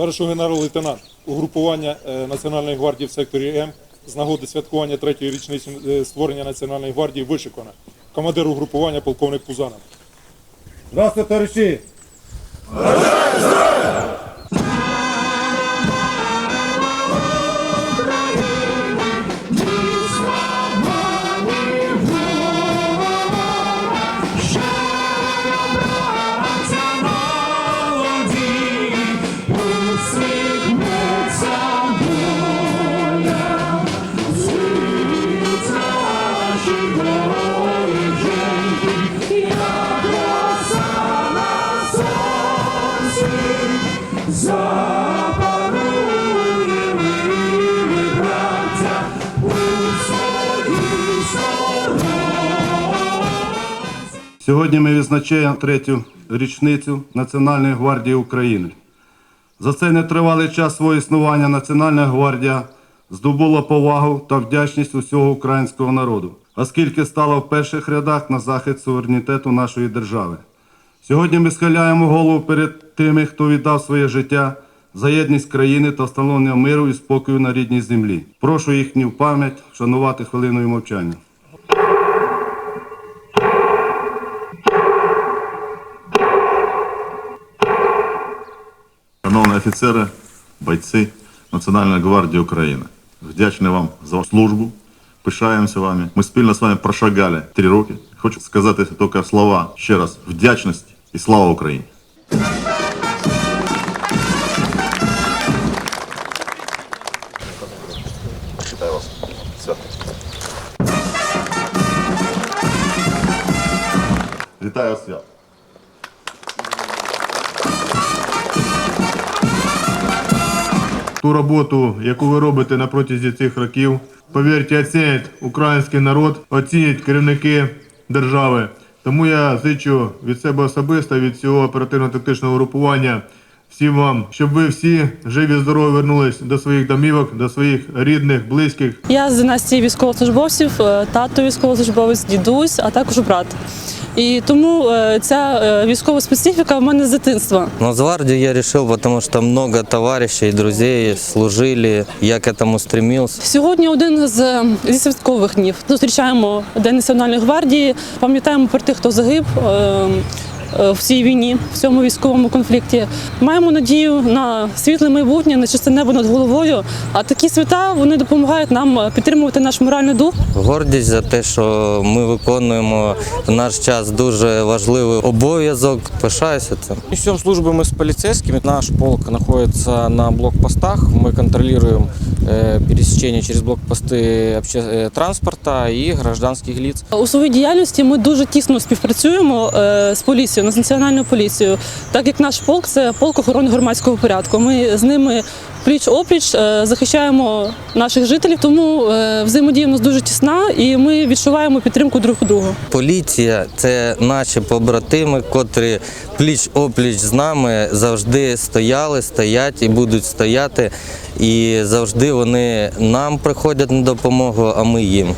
Товаришу генерал-лейтенант, угрупування е, Національної гвардії в секторі М з нагоди святкування третьої річниці е, створення Національної гвардії вишикона. Командир угрупування полковник Пузанов. Здравствуйте, товариші! Сьогодні ми відзначаємо третю річницю Національної гвардії України. За цей нетривалий час свого існування Національна гвардія здобула повагу та вдячність усього українського народу, оскільки стала в перших рядах на захист суверенітету нашої держави. Сьогодні ми схиляємо голову перед тими, хто віддав своє життя за єдність країни та встановлення миру і спокою на рідній землі. Прошу їхню пам'ять вшанувати хвилиною мовчання. Шановні офіцери, бойці Національної гвардії України, вдячний вам за службу. Пишаємося вами. Ми спільно з вами прошагали три роки. Хочу сказати тільки слова ще раз вдячність і слава Україні. Вітаю вас. Вітаю вас свят. ту роботу, яку ви робите на протязі цих років. Повірте, оцінять український народ, оцінять керівники держави. Тому я зичу від себе особисто, від цього оперативно-тактичного групування всім вам, щоб ви всі живі, здорові вернулись до своїх домівок, до своїх рідних, близьких. Я з династії військовослужбовців, е, тато військовослужбовець, дідусь, а також брат. І тому е, ця е, військова специфіка в мене з дитинства. Нацгвардію я решил, потому что много товаришів, друзів служили, я к этому стремився. Сьогодні один з е, зі святкових днів. Зустрічаємо День Національної гвардії, пам'ятаємо про тих, хто загиб. е, е, В цій війні, в цьому військовому конфлікті, маємо надію на світле майбутнє, на чисте небо над головою. А такі свята вони допомагають нам е, підтримувати наш моральний дух. Гордість за те, що ми виконуємо в наш час дуже важливий обов'язок. Пишаюся цим. Несем службы мы с полицейскими. Наш полк находится на блокпостах. Мы контролируем э, пересечение через блокпосты обще- э, транспорта и гражданских лиц. У своїй діяльності ми дуже тісно співпрацюємо е, з поліцією, з національною поліцією, так як наш полк це полк охорони громадського порядку. Ми з ними пліч опліч е, захищаємо наших жителів, тому е, взаємодія у нас дуже тісна, і ми відчуваємо підтримку друг у друга. Поліція це наші побратими, котрі пліч опліч з нами завжди стояли, стоять і будуть стояти. І завжди вони нам приходять на допомогу, а ми їм.